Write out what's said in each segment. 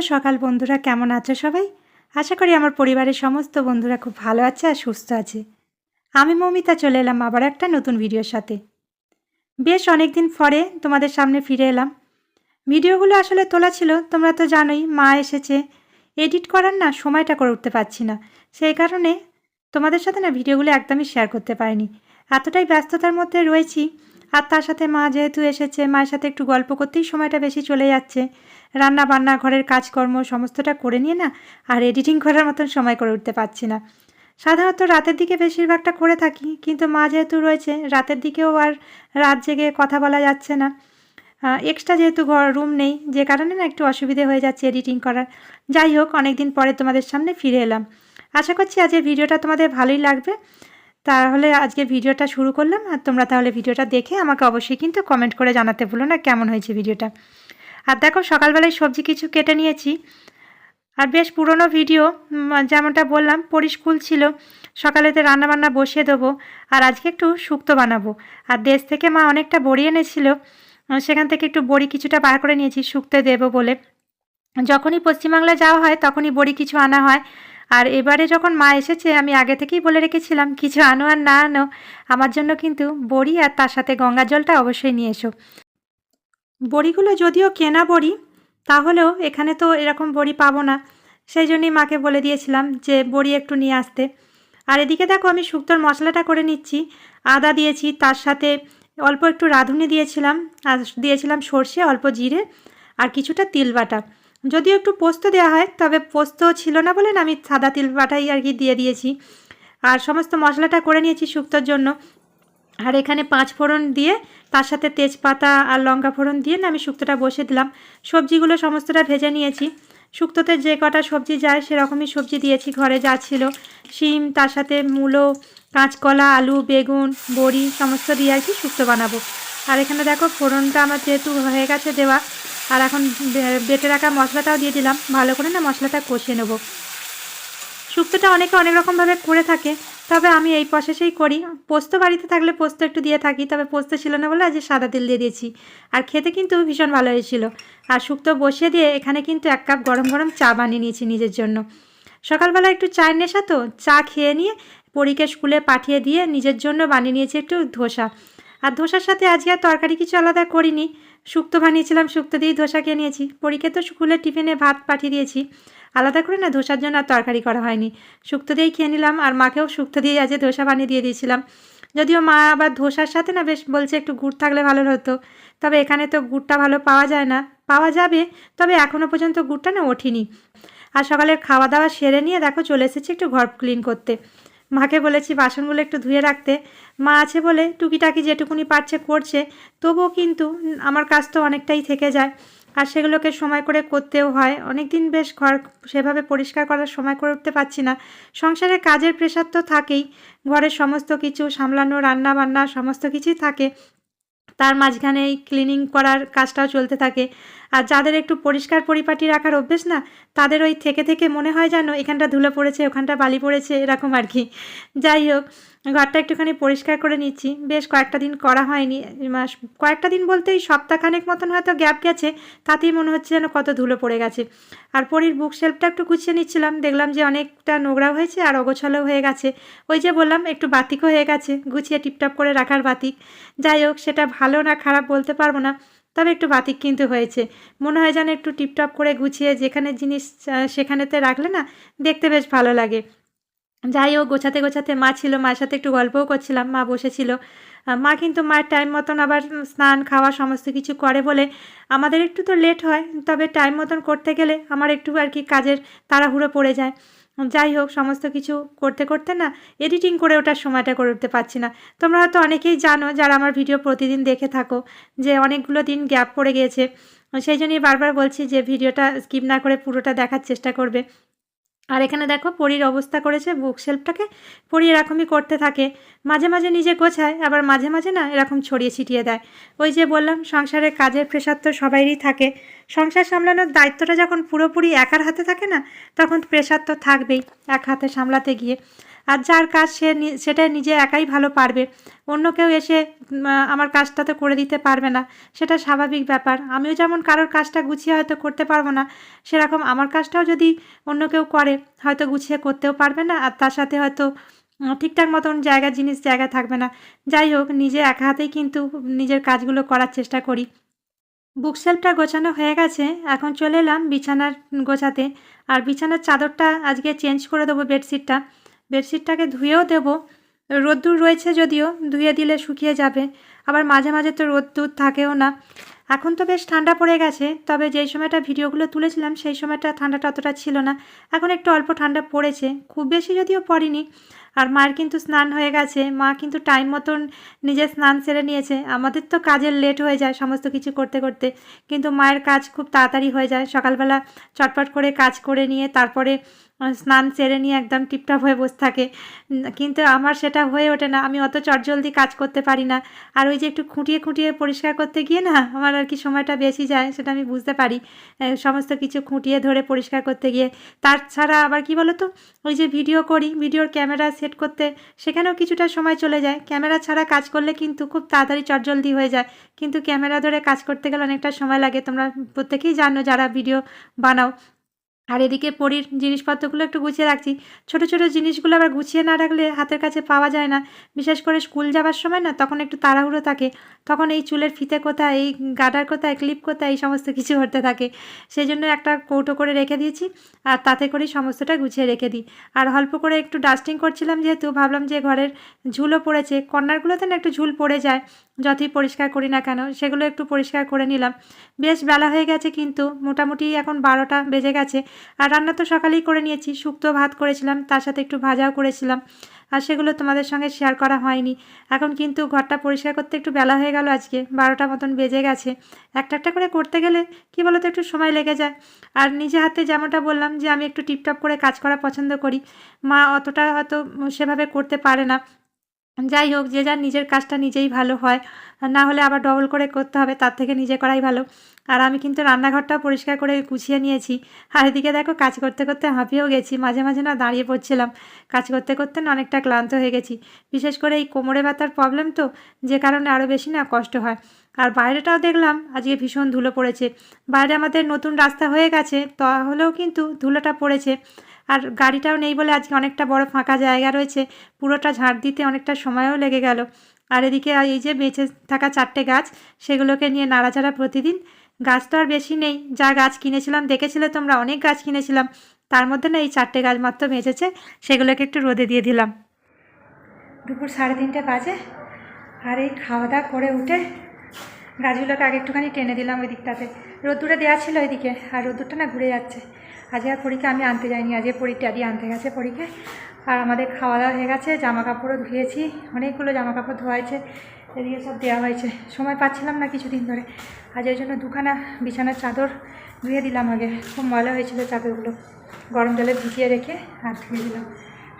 সকাল বন্ধুরা, কেমন আছো সবাই? আশা করি আমার পরিবারের সমস্ত বন্ধুরা খুব ভালো আছে আর সুস্থ আছে। আমি মমিতা, চলে এলাম আবার একটা নতুন ভিডিওর সাথে। বেশ অনেক দিন পরে তোমাদের সামনে ফিরে এলাম। ভিডিওগুলো আসলে তোলা ছিল, তোমরা তো জানোই, মা এসেছে। এডিট করার না সময়টা করে উঠতে পারছি না। সেই কারণে তোমাদের সাথে না ভিডিওগুলো একদমই শেয়ার করতে পারিনি। এতটাই ব্যস্ততার মধ্যে রয়েছি আর তার সাথে মা যেহেতু এসেছে, মায়ের সাথে একটু গল্প করতেই সময়টা বেশি চলে যাচ্ছে। রান্না বান্না, ঘরের কাজকর্ম সমস্তটা করে নিয়ে না আর এডিটিং করার মতন সময় করে উঠতে পারছি না। সাধারণত রাতের দিকে বেশিরভাগটা করে থাকি, কিন্তু মা যেহেতু রয়েছে, রাতের দিকেও আর রাত জেগে কথা বলা যাচ্ছে না। এক্সট্রা যেহেতু ঘর রুম নেই, যে কারণে না একটু অসুবিধে হয়ে যাচ্ছে এডিটিং করার। যাই হোক অনেক দিন পরে তোমাদের সামনে ফিরে এলাম। আশা করছি আজকের ভিডিওটা তোমাদের ভালোই লাগবে। তাহলে আজকে ভিডিওটা শুরু করলাম আর তোমরা তাহলে ভিডিওটা দেখে আমাকে অবশ্যই কিন্তু কমেন্ট করে জানাতে ভুলো না কেমন হয়েছে ভিডিওটা। আর দেখো, সকালবেলায় সবজি কিছু কেটে নিয়েছি। আর বেশ পুরনো ভিডিও যেমনটা বললাম পরি স্কুল ছিল সকালেতে রান্নাবান্না বসিয়ে দেবো আর আজকে একটু শুক্তো বানাবো। আর দেশ থেকে মা অনেকটা বড়ি এনেছিল। সেখান থেকে একটু বড়ি কিছুটা বার করে নিয়েছি, শুক্তো দেবো বলে। যখনই পশ্চিমবাংলায় যাওয়া হয়, তখনই বড়ি কিছু আনা হয়। আর এবারে যখন মা এসেছে, আমি আগে থেকেই বলে রেখেছিলাম, কিছু আনো আর না আনো। আমার জন্য কিন্তু বড়ি আর তার সাথে গঙ্গা জলটা অবশ্যই নিয়ে এসো। বড়িগুলো যদিও কেনা বড়ি, তাহলেও এখানে তো এরকম বড়ি পাবো না। সেই জন্যই মাকে বলে দিয়েছিলাম যে, বড়ি একটু নিয়ে আসতে। আর এদিকে দেখো, আমি শুক্তোর মশলাটা করে নিচ্ছি। আদা দিয়েছি, তার সাথে অল্প একটু রাঁধুনি দিয়েছিলাম, আর দিয়েছিলাম সর্ষে, অল্প জিরে, আর কিছুটা তিল বাটা যদিও একটু পোস্ত দেওয়া হয়, তবে পোস্ত ছিল না বলে আমি সাদা তিল বাটাই আর কি দিয়ে দিয়েছি। আর সমস্ত মশলাটা করে নিয়েছি শুক্তোর জন্য। আর এখানে পাঁচ ফোড়ন দিয়ে, তার সাথে তেজপাতা আর লঙ্কা ফোড়ন দিয়ে না আমি শুক্তোটা বসে দিলাম। সবজিগুলো সমস্তটা ভেজে নিয়েছি। শুক্তোতে যে কটা সবজি যায় সেরকমই সবজি দিয়েছি, ঘরে যা ছিল। শিম, তার সাথে মূলো, কাঁচকলা, আলু, বেগুন, বড়ি, সমস্ত দিয়ে আর কি শুক্তো বানাবো। আর এখানে দেখো ফোড়নটা আমার যেহেতু হয়ে গেছে দেওয়া আর এখন বেটে রাখা মশলাটাও দিয়ে দিলাম। ভালো করে না মশলাটা কষিয়ে নেব। শুক্তোটা অনেকে অনেক রকমভাবে করে থাকে, তবে আমি এই প্রসেসেই করি। পোস্ত বাড়িতে থাকলে পোস্ত একটু দিয়ে থাকি, তবে পোস্ত ছিল না বলে আজ সাদা তেল দিয়ে দিয়েছি। আর খেতে কিন্তু ভীষণ ভালো হয়েছিল। আর শুক্তো বসিয়ে দিয়ে এখানে কিন্তু এক কাপ গরম গরম চা বানিয়ে নিয়েছি নিজের জন্য। সকালবেলা একটু চায়ের নেশা তো, চা খেয়ে নিয়ে পরীকে স্কুলে পাঠিয়ে দিয়ে নিজের জন্য বানিয়ে নিয়েছি একটু ধোসা। আর ধোসার সাথে আজকে আর তরকারি কিছু আলাদা করিনি। শুক্তো বানিয়েছিলাম, শুক্তো দিয়েই ধোসা খেয়ে নিয়েছি। পরীকে তো স্কুলে টিফিনে ভাত পাঠিয়ে দিয়েছি। আলাদা করে না, ধোসার জন্য আর তরকারি করা হয়নি। শুক্তো দিয়েই খেয়ে নিলাম, আর মাকেও শুক্তো দিয়ে আজকে ধোসা বানিয়ে দিয়ে দিয়েছিলাম। যদিও মা আবার ধোসার সাথে না বেশ বলছে একটু গুড় থাকলে ভালো হতো। তবে এখানে তো গুড়টা ভালো পাওয়া যায় না। পাওয়া যাবে, তবে এখনও পর্যন্ত গুড়টা না ওঠেনি। আর সকালে খাওয়া দাওয়া সেরে নিয়ে দেখো চলে এসেছি একটু ঘর ক্লিন করতে। মাকে বলেছি বাসনগুলো একটু ধুয়ে রাখতে। মা আছে বলে টুকিটাকি যেটুকুনি পারছে করছে। তবুও কিন্তু আমার কাজ তো অনেকটাই থেকে যায়। আর সেগুলোকে সময় করে করতেও হয়। অনেক দিন বেশ ঘর সেভাবে পরিষ্কার করার সময় করে উঠতে পারছি না। সংসারে কাজের প্রেশার তো থাকেই। ঘরের সমস্ত কিছু সামলানো রান্না বান্না সমস্ত কিছুই থাকে। তার মাঝখানে এই ক্লিনিং করার কাজটাও চলতে থাকে। আর যাদের একটু পরিষ্কার পরিপাটি রাখার অভ্যেস না, তাদের ওই থেকে থেকে মনে হয় যেন এখানটা ধুলো পড়েছে, ওখানটা বালি পড়েছে, এরকম আর কি। যাই হোক, ঘরটা একটুখানি পরিষ্কার করে নিচ্ছি। বেশ কয়েকটা দিন করা হয়নি কয়েকটা দিন বলতে বলতেই সপ্তাহখানেক মতন হয়তো গ্যাপ গেছে, তাতেই মনে হচ্ছে যেন কত ধুলো পড়ে গেছে। আর পরির বুক শেলফটা একটু গুছিয়ে নিচ্ছিলাম, দেখলাম যে অনেকটা নোংরা হয়েছে আর অগোছালো হয়ে গেছে। ওই যে বললাম, একটু বাতিকও হয়ে গেছে, গুছিয়ে টিপটাপ করে রাখার বাতিক। যাই হোক, সেটা ভালো না খারাপ বলতে পারব না। তবে একটু বাতিক কিন্তু হয়েছে। মনে হয় যেন একটু টিপটপ করে গুছিয়ে যেখানে জিনিস সেখানেতে রাখলে না দেখতে বেশ ভালো লাগে। যাই হোক, গোছাতে গোছাতে মা ছিল, মার সাথে একটু গল্পও করছিলাম, মা বসেছিল। মা কিন্তু মায়ের টাইম মতন আবার স্নান, খাওয়া সমস্ত কিছু করে বলে আমাদের একটু তো লেট হয়, তবে টাইম মতন করতে গেলে আমার একটু আর কি কাজের তাড়াহুড়ো পড়ে যায়। যাই হোক, সমস্ত কিছু করতে করতে না এডিটিং করে ওঠার সময়টা করে উঠতে পারছি না। তোমরা হয়তো অনেকেই জানো, যারা আমার ভিডিও প্রতিদিন দেখে থাকো, যে অনেকগুলো দিন গ্যাপ পড়ে গিয়েছে। সেই জন্যই বারবার বলছি যে ভিডিওটা স্কিপ না করে পুরোটা দেখার চেষ্টা করবে। আর এখানে দেখো পরীর অবস্থা করেছে বুক শেলফটাকে। পরি এরকমই করতে থাকে। মাঝে মাঝে নিজে গোছায়, আবার মাঝে মাঝে না এরকম ছড়িয়ে ছিটিয়ে দেয়। ওই যে বললাম সংসারের কাজের প্রেশার তো সবাইরই থাকে। সংসার সামলানোর দায়িত্বটা যখন পুরোপুরি একার হাতে থাকে না, তখন প্রেশার তো থাকবেই, এক হাতে সামলাতে গিয়ে। আর যার কাজ সে সেটা নিজে একাই ভালো পারবে। অন্য কেউ এসে আমার কাজটা তো করে দিতে পারবে না, সেটা স্বাভাবিক ব্যাপার। আমিও যেমন কারোর কাজটা গুছিয়ে হয়তো করতে পারব না, সেরকম আমার কাজটাও যদি অন্য কেউ করে, হয়তো গুছিয়ে করতেও পারবে না, আর তার সাথে হয়তো ঠিকঠাক মতন জায়গা, জিনিস, জায়গা থাকবে না। যাই হোক, নিজে একা হাতেই কিন্তু নিজের কাজগুলো করার চেষ্টা করি। বুকশেলফটা গোছানো হয়ে গেছে, এখন চলে এলাম বিছানার গোছাতে। আর বিছানার চাদরটা আজকে চেঞ্জ করে দেবো বেডশিটটা। বেডশিটটাকে ধুয়েও দেবো। রোদ্দুর রয়েছে যদিও, ধুয়ে দিলে শুকিয়ে যাবে। আবার মাঝে মাঝে তো রোদ্দুর থাকেও না। এখন তো বেশ ঠান্ডা পড়ে গেছে, তবে যেই সময়টা ভিডিওগুলো তুলেছিলাম, সেই সময়টা ঠান্ডাটা অতটা ছিল না। এখন একটু অল্প ঠান্ডা পড়েছে, খুব বেশি যদিও পড়েনি। আর মায়ের কিন্তু স্নান হয়ে গেছে, মা কিন্তু টাইম মতন নিজের স্নান সেরে নিয়েছে। আমাদের তো কাজের লেট হয়ে যায় সমস্ত কিছু করতে করতে। কিন্তু মায়ের কাজ খুব তাড়াতাড়ি হয়ে যায়। সকালবেলা চটপট করে কাজ করে নিয়ে তারপরে স্নান সেরে নিয়ে একদম টিপটাপ হয়ে বসে থাকে। কিন্তু আমার সেটা হয়ে ওঠে না। আমি অত চটজলদি কাজ করতে পারি না। আর ওই যে একটু খুঁটিয়ে খুঁটিয়ে পরিষ্কার করতে গিয়ে না, আমার আর কি সময়টা বেশি যায়, সেটা আমি বুঝতে পারি। সমস্ত কিছু খুঁটিয়ে ধরে পরিষ্কার করতে গিয়ে। তাছাড়া আবার কি বলো তো ওই যে ভিডিও করি, ভিডিওর ক্যামেরা সেট করতে, সেখানেও কিছুটা সময় চলে যায়। ক্যামেরা ছাড়া কাজ করলে কিন্তু খুব তাড়াতাড়ি চটজলদি হয়ে যায়। কিন্তু ক্যামেরা ধরে কাজ করতে গেলে অনেকটা সময় লাগে। তোমরা প্রত্যেকেই জানো যারা ভিডিও বানাও। আর এদিকে পরির জিনিসপত্রগুলো একটু গুছিয়ে রাখছি। ছোট ছোট জিনিসগুলো আবার গুছিয়ে না রাখলে হাতের কাছে পাওয়া যায় না। বিশেষ করে স্কুল যাবার সময় না তখন একটু তাড়াহুড়ো থাকে। তখন এই চুলের ফিতে কোথায়, এই গাডার কোথায়, ক্লিপ কোথায়, এই সমস্ত কিছু হতে থাকে। সেই জন্য একটা কৌটো করে রেখে দিয়েছি আর তাতে করেই সমস্তটা গুছিয়ে রেখে দিই। আর অল্প করে একটু ডাস্টিং করছিলাম যেহেতু, ভাবলাম যে ঘরের ঝুলও পড়েছে। কর্নারগুলোতে না একটু ঝুল পড়ে যায়, যতই পরিষ্কার করি না কেন, সেগুলো একটু পরিষ্কার করে নিলাম। বেশ বেলা হয়ে গেছে কিন্তু, মোটামুটি এখন বারোটা বেজে গেছে। আর রান্না তো সকালেই করে নিয়েছি, শুক্তো ভাত করেছিলাম, তার সাথে একটু ভাজাও করেছিলাম। আর সেগুলো তোমাদের সঙ্গে শেয়ার করা হয়নি। এখন কিন্তু ঘরটা পরিষ্কার করতে একটু বেলা হয়ে গেল আজকে, বারোটা মতন বেজে গেছে। একটা একটা করে করতে গেলে কি বলতো, একটু সময় লেগে যায়। আর নিজে হাতে যেমনটা বললাম যে আমি একটু টিপটপ করে কাজ করা পছন্দ করি, মা অতটা হয়তো সেভাবে করতে পারে না। যাই হোক, যে যার নিজের কাজটা নিজেই ভালো হয়, না হলে আবার ডবল করে করতে হবে, তার থেকে নিজে করাই ভালো। আর আমি কিন্তু রান্নাঘরটাও পরিষ্কার করে গুছিয়ে নিয়েছি। আর এদিকে দেখো, কাজ করতে করতে হাঁপিয়েও গেছি, মাঝে মাঝে না দাঁড়িয়ে পড়ছিলাম। কাজ করতে করতে না অনেকটা ক্লান্ত হয়ে গেছি। বিশেষ করে এই কোমরে ব্যথার প্রবলেম তো, যে কারণে আরও বেশি না কষ্ট হয়। আর বাইরেটাও দেখলাম, আজকে ভীষণ ধুলো পড়েছে। বাইরে আমাদের নতুন রাস্তা হয়ে গেছে, তাহলেও কিন্তু ধুলোটা পড়েছে। আর গাড়িটাও নেই বলে আজকে অনেকটা বড় ফাঁকা জায়গা রয়েছে, পুরোটা ঝাড় দিতে অনেকটা সময়ও লেগে গেল। আর এদিকে এই যে বেঁচে থাকা চারটে গাছ, সেগুলোকে নিয়ে নাড়াচাড়া প্রতিদিন। গাছ তো আর বেশি নেই, যা গাছ কিনেছিলাম, দেখেছিলে তোমরা? অনেক গাছ কিনেছিলাম। তার মধ্যে না এই চারটে গাছ মাত্র বেঁচেছে সেগুলোকে একটু রোদে দিয়ে দিলাম। দুপুর সাড়ে তিনটে বাজে, আর এই খাওয়া দাওয়া করে উঠে গাছগুলোকে আগে একটুখানি টেনে দিলাম ওই দিকটাতে। রোদ্দুরে দেওয়া ছিল ওইদিকে আর রোদ্দুরটা না ঘুরে যাচ্ছে। আজকে আর পরীকে আমি আনতে যাইনি আজকে পরী ড্যাডি আনতে গেছে পরীকে। আর আমাদের খাওয়া দাওয়া হয়ে গেছে জামা কাপড়ও ধুয়েছি, অনেকগুলো জামা কাপড় ধোয়া হয়েছে এদিকে সব দেওয়া হয়েছে। সময় পাচ্ছিলাম না কিছুদিন ধরে। আজ ওই জন্য দুখানা বিছানার চাদর ধুয়ে দিলাম আগে। খুব ময়লা হয়েছিল চাদরগুলো। গরম জলে ভিজিয়ে রেখে আর ধুয়ে দিলাম।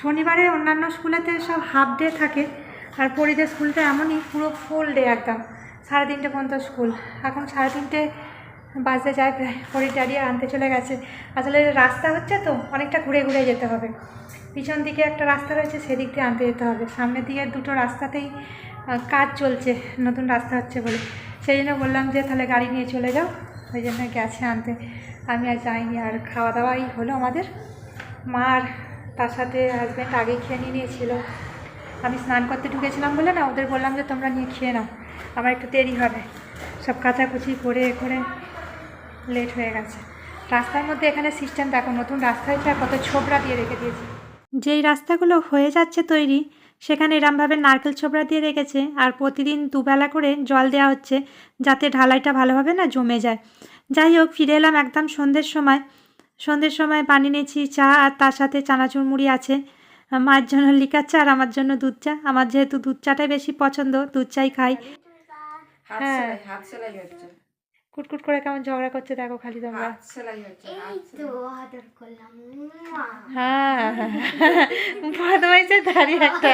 শনিবারে অন্যান্য স্কুলেতে সব হাফ ডে থাকে, আর পরিদের স্কুলটা এমনই পুরো ফুল ডে একদম। সাড়ে তিনটে পর্যন্ত স্কুল। এখন সাড়ে তিনটে বাজতে যায়, প্রায় পরি দাঁড়িয়ে আনতে চলে গেছে। আসলে রাস্তা হচ্ছে তো, অনেকটা ঘুরে ঘুরে যেতে হবে। পিছন দিকে একটা রাস্তা রয়েছে, সেদিক দিয়ে আনতে যেতে হবে। সামনের দিকে দুটো রাস্তাতেই কাজ চলছে, নতুন রাস্তা হচ্ছে বলে। সেই জন্য বললাম যে, তাহলে গাড়ি নিয়ে চলে যাও। ওই জন্য গেছে আনতে। আমি আর যাইনি, আর খাওয়া দাওয়াই হলো আমাদের। মার তার সাথে হাজব্যান্ড আগেই খেয়ে নিয়ে নিয়েছিল। আমি স্নান করতে ঢুকেছিলাম বলে না, ওদের বললাম যে, তোমরা নিয়ে খেয়ে নাও। আমার একটু দেরি হবে। সব কাচাকুচি করে করে লেট হয়ে গেছে। রাস্তার মধ্যে এখানে সিস্টেম দেখো, নতুন রাস্তা হয়েছে কত ছোবড়া দিয়ে রেখে দিয়েছে। যেই রাস্তাগুলো হয়ে যাচ্ছে তৈরি, সেখানে এরমভাবে নারকেল ছোবড়া দিয়ে রেখেছে আর প্রতিদিন দুবেলা করে জল দেওয়া হচ্ছে যাতে ঢালাইটা ভালোভাবে না জমে যায়। যাই হোক, ফিরে এলাম একদম সন্ধ্যের সময়। সন্ধ্যের সময় বানিয়ে নিয়েছি, চা আর তার সাথে চানাচুর মুড়ি আছে। মায়ের জন্য লিকার চা আর আমার জন্য দুধ চা। আমার যেহেতু দুধ চাটাই বেশি পছন্দ, দুধ চাই খাই। হাত হ্যাঁ। সেলাই হাত সেলাই হচ্ছে কুটকুট করে কেমন ঝগড়া করছে দেখো খালি তোমরা। হাত সেলাই হচ্ছে এই হাত তো আদর করলাম মুয়া। হ্যাঁ বদমাইছে দাঁড়িয়ে একটা।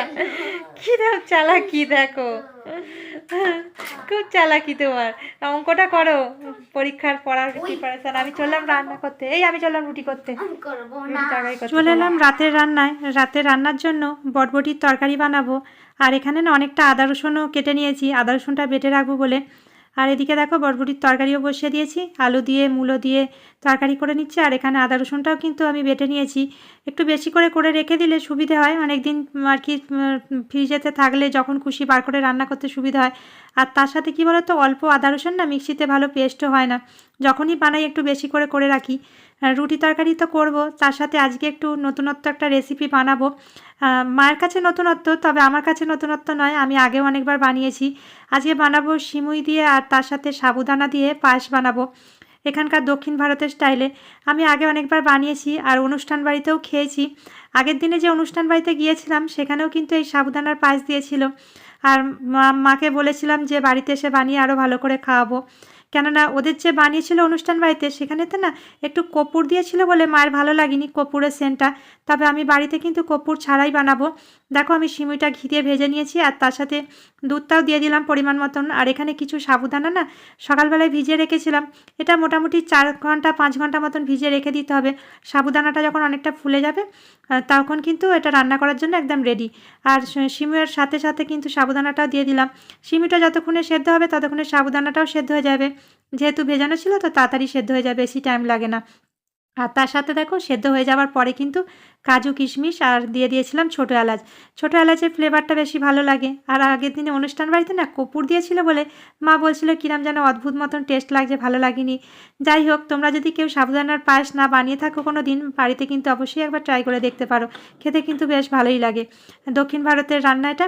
কি দেখ চালাকি দেখো। খুব চালাকি তোমার। অঙ্কটা করো পরীক্ষার পড়ার প্রিপারেশন আমি চললাম রান্না করতে। এই আমি চললাম রুটি করতে। চলে এলাম রাতের রান্নায়। রাতের রান্নার জন্য বটবটির তরকারি বানাবো। আর এখানে না অনেকটা আদা রসুনও কেটে নিয়েছি। আদা রসুনটা বেটে রাখব বলে আর এদিকে দেখো বরবটির তরকারিও বসিয়ে দিয়েছি। আলু দিয়ে, মূলো দিয়ে তরকারি করে নিচ্ছি। আর এখানে আদা রসুনটাও কিন্তু আমি বেটে নিয়েছি। একটু বেশি করে করে রেখে দিলে সুবিধে হয়। অনেক দিন আর কি ফ্রিজেতে থাকলে যখন খুশি বার করে রান্না করতে সুবিধা হয়। আর তার সাথে কী বলো তো অল্প আদা রসুন না, মিক্সিতে ভালো পেস্টও হয় না। যখনই বানাই একটু বেশি করে করে রাখি। রুটি তরকারি তো করব। তার সাথে আজকে একটু নতুনত্ব একটা রেসিপি বানাবো। মায়ের কাছে নতুনত্ব, তবে আমার কাছে নতুনত্ব নয়, আমি আগেও অনেকবার বানিয়েছি। আজকে বানাবো সিমুই দিয়ে আর তার সাথে সাবুদানা দিয়ে পায়েস বানাবো এখানকার দক্ষিণ ভারতের স্টাইলে আমি আগে অনেকবার বানিয়েছি আর অনুষ্ঠান বাড়িতেও খেয়েছি। আগের দিনে যে অনুষ্ঠান বাড়িতে গিয়েছিলাম, সেখানেও কিন্তু এই সাবুদানার পায়েস দিয়েছিল। আর মাকে বলেছিলাম যে বাড়িতে এসে বানিয়ে আরও ভালো করে খাওয়াবো। কেননা ওদের যে বানিয়েছিল অনুষ্ঠান বাড়িতে সেখানেতে না একটু কপুর দিয়েছিল বলে মায়ের ভালো লাগেনি কপুরের সেন্টটা। তবে আমি বাড়িতে কিন্তু কপুর ছাড়াই বানাবো। দেখো আমি সিমুইটা ঘি দিয়ে ভেজে নিয়েছি আর তার সাথে দুধটাও দিয়ে দিলাম পরিমাণ মতন। আর এখানে কিছু সাবুদানা না সকালবেলায় ভিজিয়ে রেখেছিলাম। এটা মোটামুটি চার ঘণ্টা, পাঁচ ঘণ্টা মতন ভিজিয়ে রেখে দিতে হবে। সাবুদানাটা যখন অনেকটা ফুলে যাবে তখন কিন্তু এটা রান্না করার জন্য একদম রেডি আর সিমুয়ের সাথে সাথে কিন্তু সাবুদানাটাও দিয়ে দিলাম। সিমিটা যতক্ষণে সেদ্ধ হবে, ততক্ষণে সাবুদানাটাও সেদ্ধ হয়ে যাবে। যেহেতু ভেজানো ছিল তো তাড়াতাড়ি সেদ্ধ হয়ে যায় বেশি টাইম লাগে না। আর তার সাথে দেখো সেদ্ধ হয়ে যাওয়ার পরে কিন্তু কাজু, কিশমিশ আর দিয়ে দিয়েছিলাম ছোটো এলাচ। ছোটো এলাচের ফ্লেভারটা বেশি ভালো লাগে। আর আগের দিনে অনুষ্ঠান বাড়িতে না কপুর দিয়েছিল বলে মা বলছিল, কিরাম যেন অদ্ভুত মতন টেস্ট লাগছে, ভালো লাগেনি। যাই হোক, তোমরা যদি কেউ সাবুদানার পায়েস না বানিয়ে থাকো কোনো দিন বাড়িতে কিন্তু অবশ্যই একবার ট্রাই করে দেখতে পারো। খেতে কিন্তু বেশ ভালোই লাগে। দক্ষিণ ভারতের রান্না এটা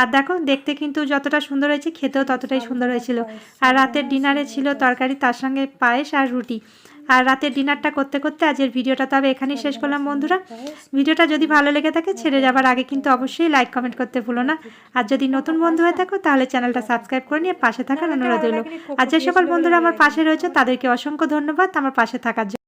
আর দেখো দেখতে কিন্তু যতটা সুন্দর হয়েছে, খেতেও ততটাই সুন্দর হয়েছিল। আর রাতের ডিনারে ছিল তরকারি, তার সঙ্গে পায়েস আর রুটি। আর রাতের ডিনারটা করতে করতে আজকের ভিডিওটা তবে এখানেই শেষ করলাম, বন্ধুরা। ভিডিওটা যদি ভালো লেগে থাকে, ছেড়ে যাবার আগে কিন্তু অবশ্যই লাইক কমেন্ট করতে ভুলো না। আর যদি নতুন বন্ধু হয়ে থাকো, তাহলে চ্যানেলটা সাবস্ক্রাইব করে নিয়ে পাশে থাকার অনুরোধ রইল। আর যে সকল বন্ধুরা আমার পাশে রয়েছে, তাদেরকে অসংখ্য ধন্যবাদ আমার পাশে থাকার জন্য।